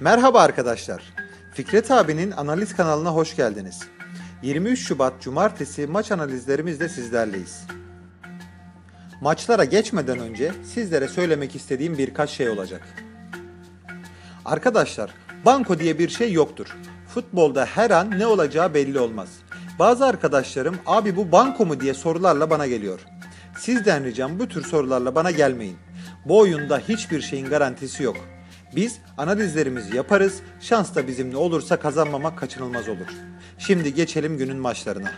Merhaba arkadaşlar. Fikret abinin analiz kanalına hoş geldiniz. 23 Şubat Cumartesi maç analizlerimizle sizlerleyiz. Maçlara geçmeden önce sizlere söylemek istediğim birkaç şey olacak. Arkadaşlar, banko diye bir şey yoktur. Futbolda her an ne olacağı belli olmaz. Bazı arkadaşlarım abi bu banko mu diye sorularla bana geliyor. Sizden ricam bu tür sorularla bana gelmeyin. Bu oyunda hiçbir şeyin garantisi yok. Biz analizlerimizi yaparız, şans da bizimle olursa kazanmamak kaçınılmaz olur. Şimdi geçelim günün maçlarına.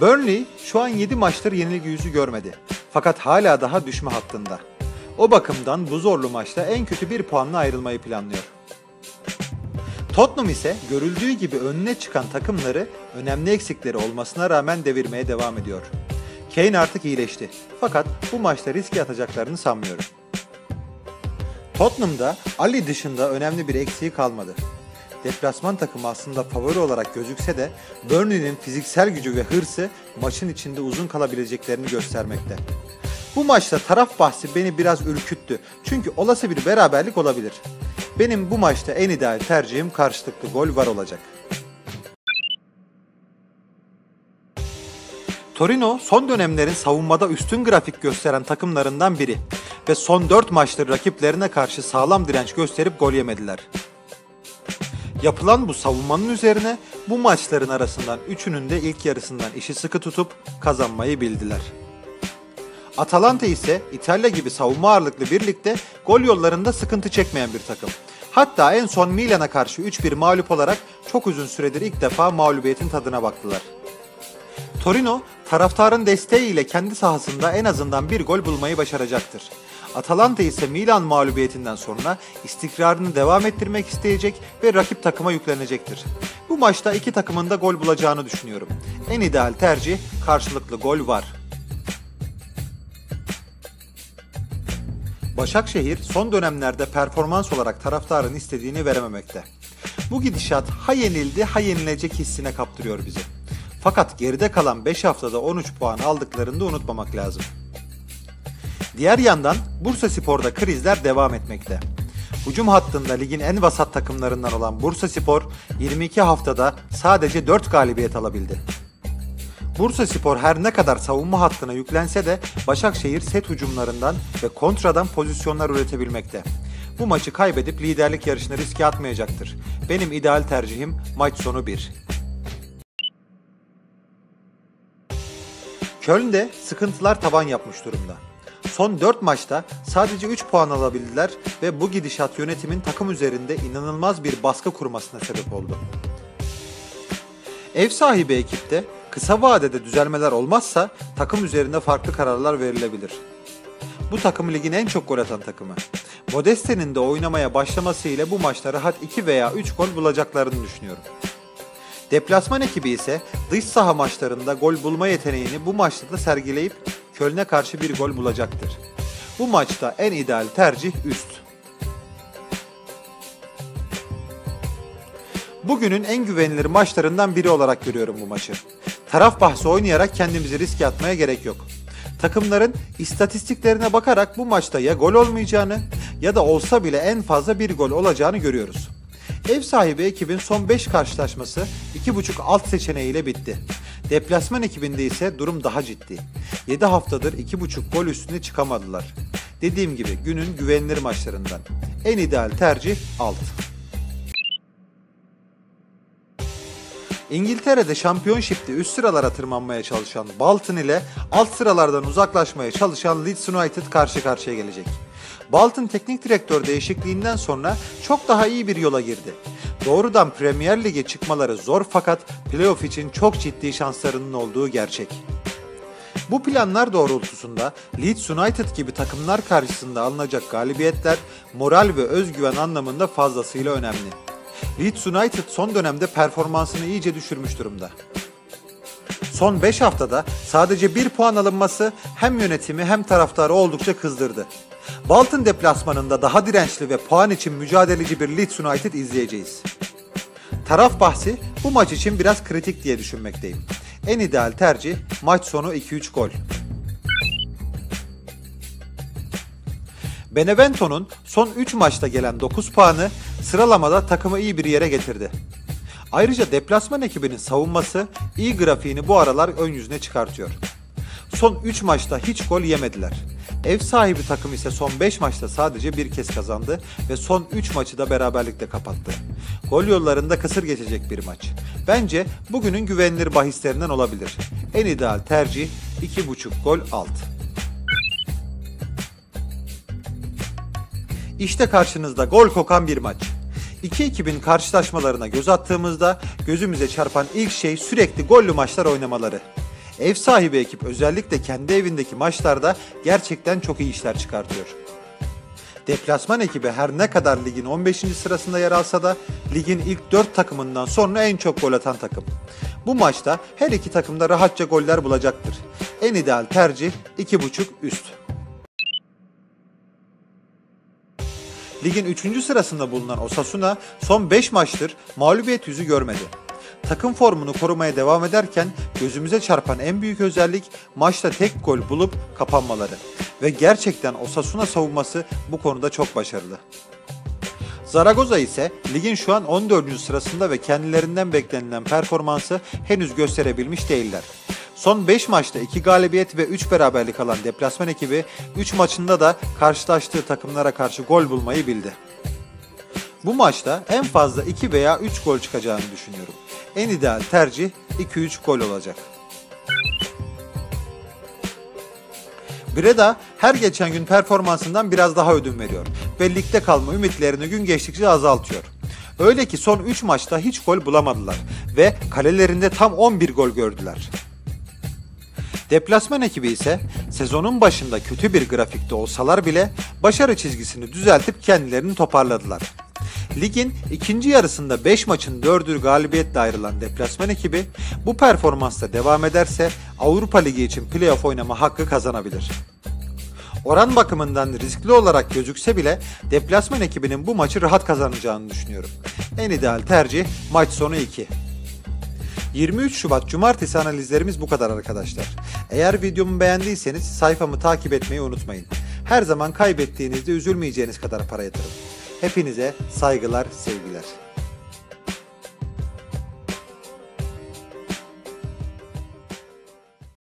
Burnley şu an 7 maçtır yenilgi yüzü görmedi. Fakat hala daha düşme hattında. O bakımdan bu zorlu maçta en kötü bir puanla ayrılmayı planlıyor. Tottenham ise görüldüğü gibi önüne çıkan takımları önemli eksikleri olmasına rağmen devirmeye devam ediyor. Kane artık iyileşti. Fakat bu maçta riske atacaklarını sanmıyorum. Tottenham'da Ali dışında önemli bir eksiği kalmadı. Deplasman takımı aslında favori olarak gözükse de Burnley'nin fiziksel gücü ve hırsı maçın içinde uzun kalabileceklerini göstermekte. Bu maçta taraf bahsi beni biraz ürküttü. Çünkü olası bir beraberlik olabilir. Benim bu maçta en ideal tercihim karşılıklı gol var olacak. Torino son dönemlerin savunmada üstün grafik gösteren takımlarından biri ve son 4 maçtır rakiplerine karşı sağlam direnç gösterip gol yemediler. Yapılan bu savunmanın üzerine bu maçların arasından üçünün de ilk yarısından işi sıkı tutup kazanmayı bildiler. Atalanta ise İtalya gibi savunma ağırlıklı birlikte gol yollarında sıkıntı çekmeyen bir takım. Hatta en son Milan'a karşı 3-1 mağlup olarak çok uzun süredir ilk defa mağlubiyetin tadına baktılar. Torino, taraftarın desteğiyle kendi sahasında en azından bir gol bulmayı başaracaktır. Atalanta ise Milan mağlubiyetinden sonra istikrarını devam ettirmek isteyecek ve rakip takıma yüklenecektir. Bu maçta iki takımın da gol bulacağını düşünüyorum. En ideal tercih karşılıklı gol var. Başakşehir son dönemlerde performans olarak taraftarın istediğini verememekte. Bu gidişat ha yenildi ha yenilecek hissine kaptırıyor bizi. Fakat geride kalan 5 haftada 13 puan aldıklarını da unutmamak lazım. Diğer yandan Bursa Spor'da krizler devam etmekte. Hücum hattında ligin en vasat takımlarından olan Bursa Spor 22 haftada sadece 4 galibiyet alabildi. Bursa Spor her ne kadar savunma hattına yüklense de Başakşehir set hücumlarından ve kontradan pozisyonlar üretebilmekte. Bu maçı kaybedip liderlik yarışını riske atmayacaktır. Benim ideal tercihim maç sonu 1. Köln'de sıkıntılar tavan yapmış durumda. Son 4 maçta sadece 3 puan alabildiler ve bu gidişat yönetimin takım üzerinde inanılmaz bir baskı kurmasına sebep oldu. Ev sahibi ekipte kısa vadede düzelmeler olmazsa takım üzerinde farklı kararlar verilebilir. Bu takım ligin en çok gol atan takımı. Modeste'nin de oynamaya başlaması ile bu maçta rahat 2 veya 3 gol bulacaklarını düşünüyorum. Deplasman ekibi ise dış saha maçlarında gol bulma yeteneğini bu maçta da sergileyip Köln'e karşı bir gol bulacaktır. Bu maçta en ideal tercih üst. Bugünün en güvenilir maçlarından biri olarak görüyorum bu maçı. Taraf bahsi oynayarak kendimizi riske atmaya gerek yok. Takımların istatistiklerine bakarak bu maçta ya gol olmayacağını ya da olsa bile en fazla bir gol olacağını görüyoruz. Ev sahibi ekibin son 5 karşılaşması 2.5 alt seçeneğiyle bitti. Deplasman ekibinde ise durum daha ciddi. 7 haftadır 2.5 gol üstüne çıkamadılar. Dediğim gibi günün güvenilir maçlarından. En ideal tercih alt. İngiltere'de şampiyonşipte üst sıralara tırmanmaya çalışan Bolton ile alt sıralardan uzaklaşmaya çalışan Leeds United karşı karşıya gelecek. Bolton teknik direktör değişikliğinden sonra çok daha iyi bir yola girdi. Doğrudan Premier Lig'e çıkmaları zor fakat playoff için çok ciddi şanslarının olduğu gerçek. Bu planlar doğrultusunda Leeds United gibi takımlar karşısında alınacak galibiyetler moral ve özgüven anlamında fazlasıyla önemli. Leeds United son dönemde performansını iyice düşürmüş durumda. Son 5 haftada sadece 1 puan alınması hem yönetimi hem taraftarı oldukça kızdırdı. Bolton deplasmanında daha dirençli ve puan için mücadeleci bir Leeds United izleyeceğiz. Taraf bahsi bu maç için biraz kritik diye düşünmekteyim. En ideal tercih maç sonu 2-3 gol. Benevento'nun son 3 maçta gelen 9 puanı sıralamada takımı iyi bir yere getirdi. Ayrıca deplasman ekibinin savunması iyi grafiğini bu aralar ön yüzüne çıkartıyor. Son 3 maçta hiç gol yemediler. Ev sahibi takım ise son 5 maçta sadece bir kez kazandı ve son 3 maçı da beraberlikle kapattı. Gol yollarında kısır geçecek bir maç. Bence bugünün güvenilir bahislerinden olabilir. En ideal tercih 2.5 gol alt. İşte karşınızda gol kokan bir maç. İki ekibin karşılaşmalarına göz attığımızda gözümüze çarpan ilk şey sürekli gollü maçlar oynamaları. Ev sahibi ekip özellikle kendi evindeki maçlarda gerçekten çok iyi işler çıkartıyor. Deplasman ekibi her ne kadar ligin 15. sırasında yer alsa da ligin ilk 4 takımından sonra en çok gol atan takım. Bu maçta her iki takım da rahatça goller bulacaktır. En ideal tercih 2.5 üst. Ligin 3. sırasında bulunan Osasuna son 5 maçtır mağlubiyet yüzü görmedi. Takım formunu korumaya devam ederken gözümüze çarpan en büyük özellik maçta tek gol bulup kapanmaları. Ve gerçekten Osasuna savunması bu konuda çok başarılı. Zaragoza ise ligin şu an 14. sırasında ve kendilerinden beklenilen performansı henüz gösterebilmiş değiller. Son 5 maçta 2 galibiyet ve 3 beraberlik alan deplasman ekibi 3 maçında da karşılaştığı takımlara karşı gol bulmayı bildi. Bu maçta en fazla 2 veya 3 gol çıkacağını düşünüyorum. En ideal tercih 2-3 gol olacak. Breda her geçen gün performansından biraz daha ödün veriyor ve ligde kalma ümitlerini gün geçtikçe azaltıyor. Öyle ki son 3 maçta hiç gol bulamadılar ve kalelerinde tam 11 gol gördüler. Deplasman ekibi ise sezonun başında kötü bir grafikte olsalar bile başarı çizgisini düzeltip kendilerini toparladılar. Ligin ikinci yarısında 5 maçın 4'ü galibiyetle ayrılan deplasman ekibi bu performansla devam ederse Avrupa Ligi için playoff oynama hakkı kazanabilir. Oran bakımından riskli olarak gözükse bile deplasman ekibinin bu maçı rahat kazanacağını düşünüyorum. En ideal tercih maç sonu 2. 23 Şubat Cumartesi analizlerimiz bu kadar arkadaşlar. Eğer videomu beğendiyseniz sayfamı takip etmeyi unutmayın. Her zaman kaybettiğinizde üzülmeyeceğiniz kadar para yatırın. Hepinize saygılar, sevgiler.